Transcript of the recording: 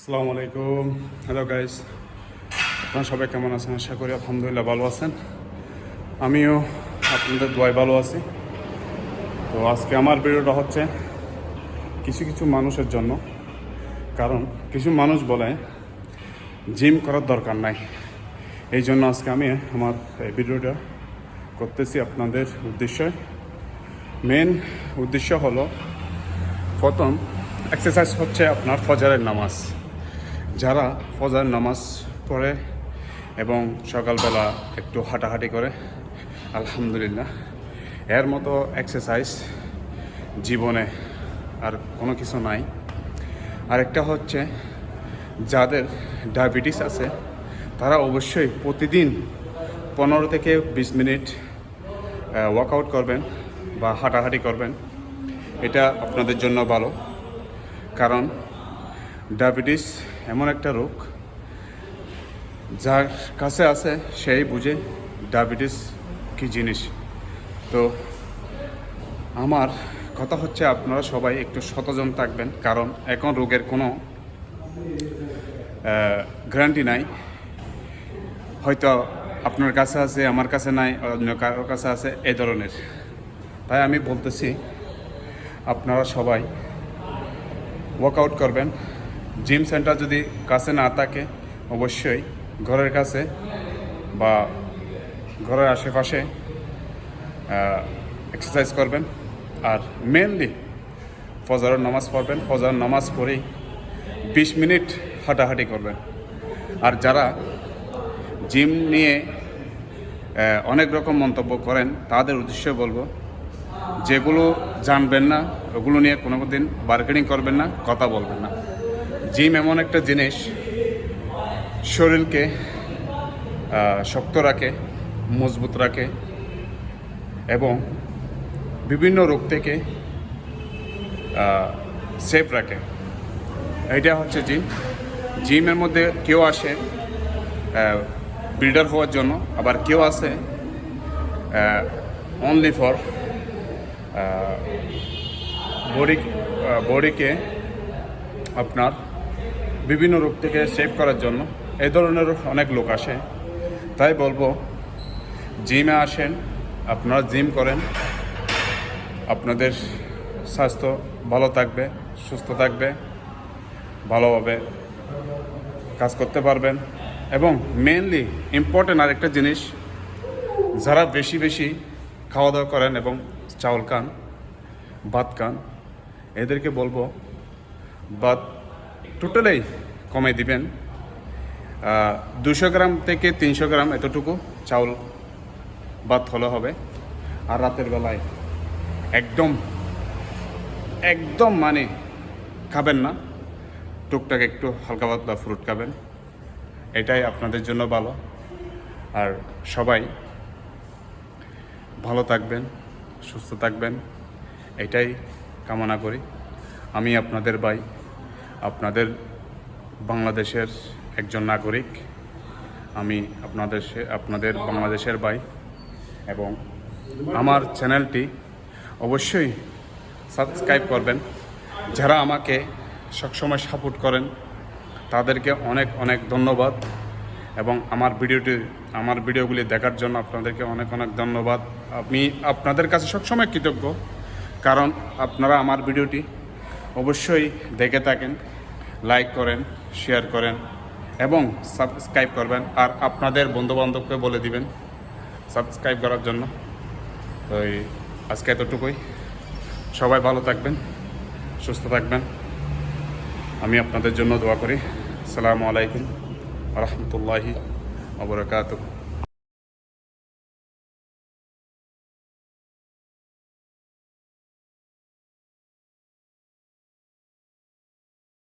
আসসালামু আলাইকুম। Hello guys আপনারা সবাই কেমন আছেন? আশা করি আলহামদুলিল্লাহ ভালো আছেন। আমিও আপনাদের দোয়ায় ভালো আছি। তো আজকে আমার ভিডিওটা হচ্ছে কিছু কিছু মানুষের জন্য। কারণ কিছু মানুষ বলে, জিম করার দরকার নাই। এই জন্য আজকে আমি আমার এই ভিডিওটা করতেছি আপনাদের উদ্দেশ্যে। মেন উদ্দেশ্য হলো, প্রথম এক্সারসাইজ হচ্ছে আপনার ফজরের নামাজ। যারা ফজার নামাজ পড়ে এবং সকালবেলা একটু হাঁটাহাঁটি করে, আলহামদুলিল্লাহ। এর মতো এক্সারসাইজ জীবনে আর কোনো কিছু নাই। আরেকটা হচ্ছে, যাদের ডায়াবেটিস আছে, তারা অবশ্যই প্রতিদিন পনেরো থেকে বিশ মিনিট ওয়ার্কআউট করবেন বা হাঁটাহাঁটি করবেন। এটা আপনাদের জন্য ভালো। কারণ ডায়াবেটিস এমন একটা রোগ যার কাছে আছে সেই বুঝে ডায়াবেটিস কি জিনিস। তো আমার কথা হচ্ছে আপনারা সবাই একটু সচেতন থাকবেন, কারণ এখন রোগের কোনো গ্যারান্টি নাই। হয়তো আপনার কাছে আছে, আমার কাছে নাই, অন্য কারোর কাছে আছে এই ধরনের। তাই আমি বলতেছি, আপনারা সবাই ওয়ার্কআউট করবেন। জিম সেন্টার যদি কাছে না থাকে, অবশ্যই ঘরের কাছে বা ঘরের আশেপাশে এক্সারসাইজ করবেন। আর মেনলি ফজরের নামাজ পড়বেন। ফজর নামাজ পড়েই বিশ মিনিট হাঁটাহাঁটি করবেন। আর যারা জিম নিয়ে অনেক রকম মন্তব্য করেন, তাদের উদ্দেশ্যে বলব, যেগুলো জানবেন না, ওগুলো নিয়ে কোনো দিন বার্গেনিং করবেন না, কথা বলবেন না। জিম এমন একটা জিনিস শরীরকে শক্ত রাখে, মজবুত রাখে এবং বিভিন্ন রোগ থেকে সেফ রাখে। এইটা হচ্ছে জিম। জিমের মধ্যে কেউ আসে বিল্ডার হওয়ার জন্য। আবার কেউ আসে অনলি ফর বডি বডিকে আপনার বিভিন্ন রোগ থেকে সেভ করার জন্য এই ধরনের অনেক লোক আসে। তাই বলব, জিমে আসেন, আপনারা জিম করেন। আপনাদের স্বাস্থ্য ভালো থাকবে, সুস্থ থাকবে, ভালোভাবে কাজ করতে পারবেন। এবং মেনলি ইম্পর্টেন্ট আরেকটা জিনিস, যারা বেশি বেশি খাওয়া দাওয়া করেন এবং চাউল খান, ভাত খান, এদেরকে বলব, ভাত টোটালেই কমে দিবেন। দুশো গ্রাম থেকে তিনশো গ্রাম এতটুকু চাউল ভাত হলে হবে। আর রাতের বেলায় একদম একদম মানে খাবেন না। টুকটাক একটু হালকা পাতলা ফ্রুট খাবেন। এটাই আপনাদের জন্য ভালো। আর সবাই ভালো থাকবেন, সুস্থ থাকবেন। এটাই কামনা করি। আমি আপনাদের ভাই। আপনাদের বাংলাদেশের একজন নাগরিক, আমি আপনাদের আপনাদের বাংলাদেশের ভাই এবং আমার চ্যানেলটি অবশ্যই সাবস্ক্রাইব করবেন। যারা আমাকে সবসময় সাপোর্ট করেন, তাদেরকে অনেক অনেক ধন্যবাদ এবং আমার ভিডিওটি, আমার ভিডিওগুলি দেখার জন্য আপনাদেরকে অনেক অনেক ধন্যবাদ। আমি আপনাদের কাছে সবসময় কৃতজ্ঞ, কারণ আপনারা আমার ভিডিওটি অবশ্যই দেখে থাকেন লাইক করেন শেয়ার করেন এবং সাবস্ক্রাইব করবেন। আর আপনাদের বন্ধুবান্ধবকে বলে দিবেন সাবস্ক্রাইব করার জন্য। তো এই আজকে এতটুকুই। সবাই ভালো থাকবেন, সুস্থ থাকবেন। আমি আপনাদের জন্য দোয়া করি। আসসালামু আলাইকুম রহমতুল্লাহি আবরকাত